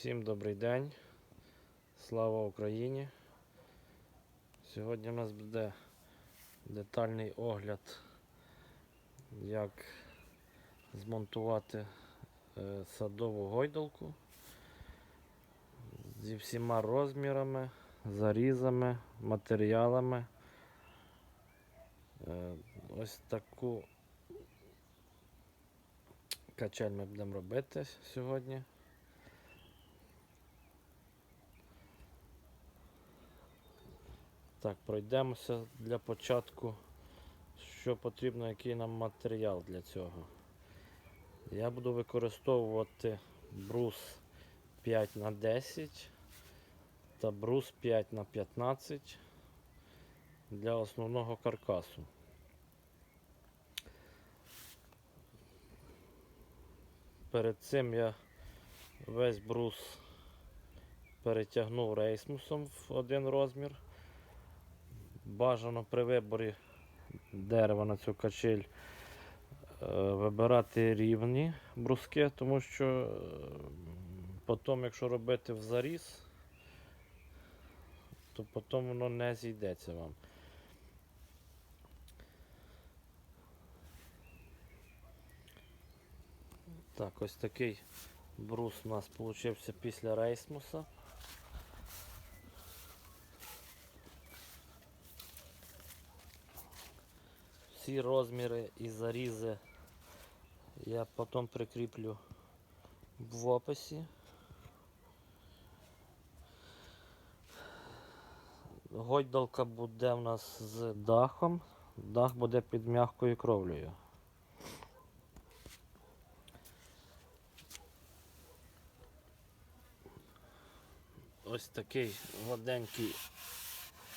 Всім добрий день. Слава Україні. Сьогодні у нас буде детальний огляд, як змонтувати е, садову гойдалку зі всіма розмірами, зарізами, матеріалами. Е, Ось таку качель ми будемо робити сьогодні. Так, пройдемося для початку, що потрібно, який нам матеріал для цього. Я буду використовувати брус 5 на 10 та брус 5 на 15 для основного каркасу. Перед цим я весь брус перетягнув рейсмусом в один розмір. Бажано при виборі дерева на цю качель е, вибирати рівні бруски, тому що е, потім, якщо робити в заріз, то потім воно не зійдеться вам. Так, ось такий брус у нас вийшов після рейсмуса. Всі розміри і зарізи я потім прикріплю в описі. Гойдалка буде в нас з дахом. Дах буде під м'якою кровлею. Ось такий гладенький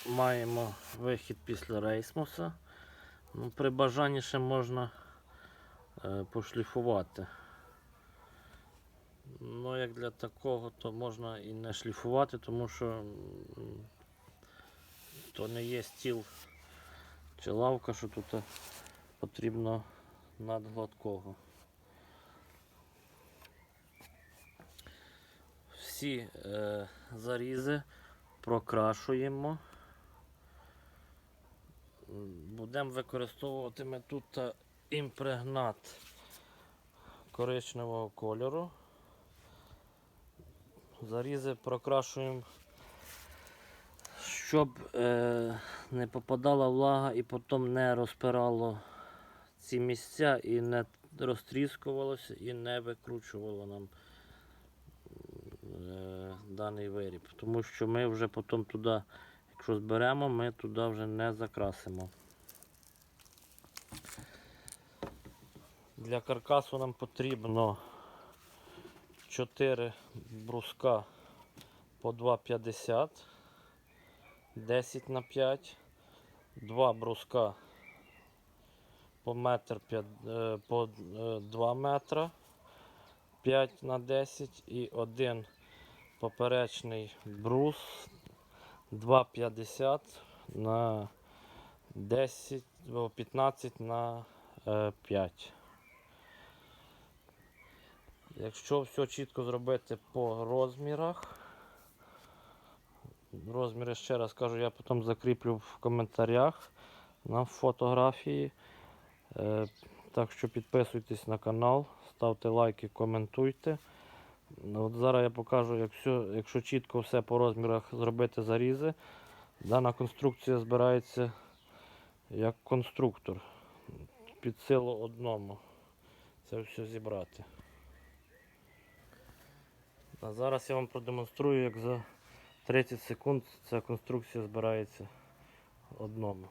маємо вихід після рейсмуса. Ну, при бажанні ще можна е, пошліфувати. Ну, як для такого, то можна і не шліфувати, тому що то не є стіл чи лавка, що тут е, потрібно надгладкого. Всі е, зарізи прокрашуємо. Будемо використовувати ми тут е, імпрегнат коричневого кольору. Зарізи прокрашуємо, щоб е, не попадала влага і потім не розпирало ці місця і не розтріскувалося і не викручувало нам е, даний виріб. Тому що ми вже потім туди Якщо зберемо, ми туди вже не закрасимо. Для каркасу нам потрібно 4 бруска по 2,50, 10 на 5, 2 бруска по метр е, по е, 2 метра 5 на 10 і один поперечний брус 2,50 на 10, о, 15 на е, 5. Якщо все чітко зробити по розмірах, розміри ще раз кажу, я потім закріплю в коментарях на фотографії. Е, Так що підписуйтесь на канал, ставте лайки, коментуйте. Ну, От зараз я покажу, як все, якщо чітко все по розмірах зробити зарізи, дана конструкція збирається як конструктор. Під силу одному це все зібрати. А зараз я вам продемонструю, як за 30 секунд ця конструкція збирається одному.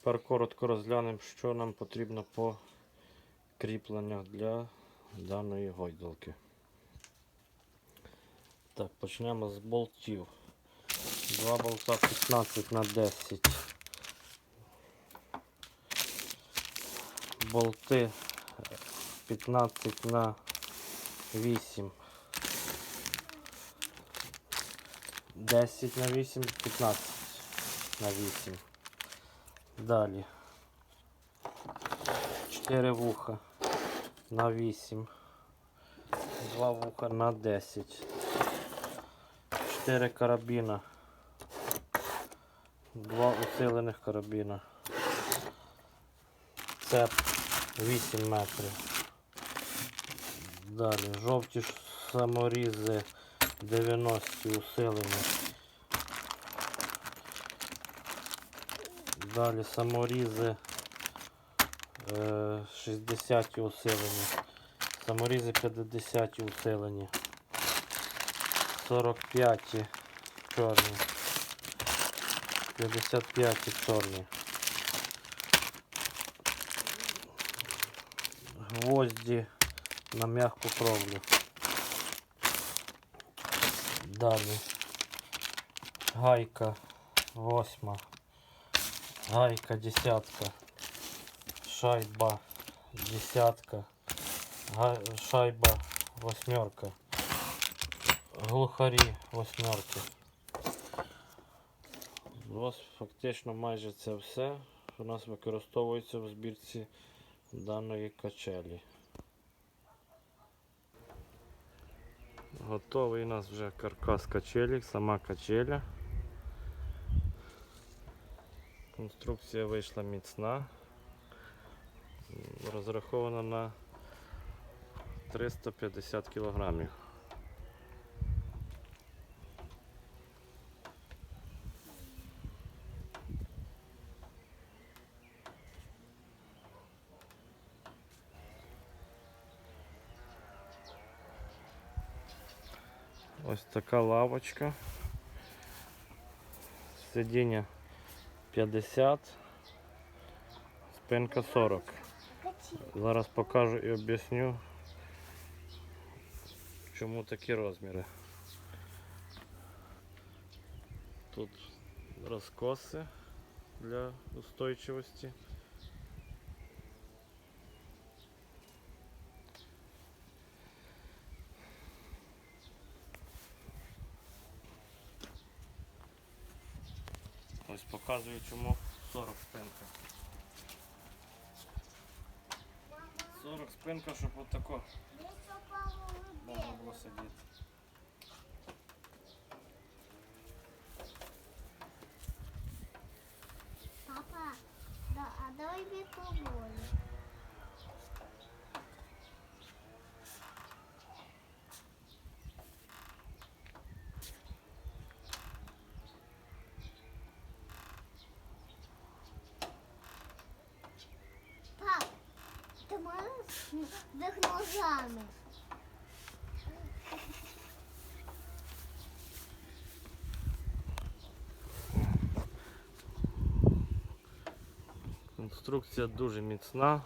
Тепер коротко розглянемо, що нам потрібно по кріпленнях для даної гойдалки. Так, почнемо з болтів. Два болта 15 на 10. Болти 15 на 8. 10 на 8, 15 на 8. Далі. 4 вуха на 8. 2 вуха на 10. 4 карабіна. 2 усилених карабіна. Цеп 8 метрів. Далі. Жовті саморізи 90 усилені. Далі саморізи е, 60 усилені. Саморізи 50 усилені. 45 чорні. 55 чорні. Гвозді на м'яку кровлю. Далі. Гайка восьма. Гайка десятка. Шайба десятка. Шайба восьмерка. Глухарі восьмерки. Ось фактично майже це все у нас використовується в збірці даної качелі. Готовий у нас вже каркас качелі, сама качеля. Конструкція вийшла міцна, розрахована на 350 кілограмів. Ось така лавочка. Сидіння 50, спинка 40. Зараз покажу і об'ясню, чому такі розміри. Тут розкоси для устойчивості. Ось показую, чому 40 спинка. 40 спинка, щоб отако можна було сидіти. Папа, да, а давай мне поболее. Вверх ногами? Конструкція дуже міцна.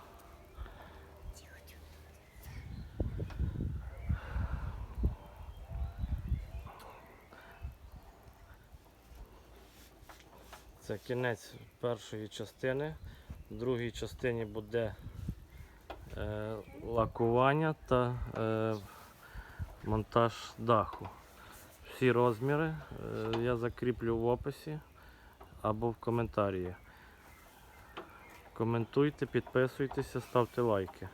Це кінець першої частини. В другій частині буде е, лакування та е, монтаж даху. Всі розміри е, я закріплю в описі або в коментарі. Коментуйте, підписуйтеся, ставте лайки.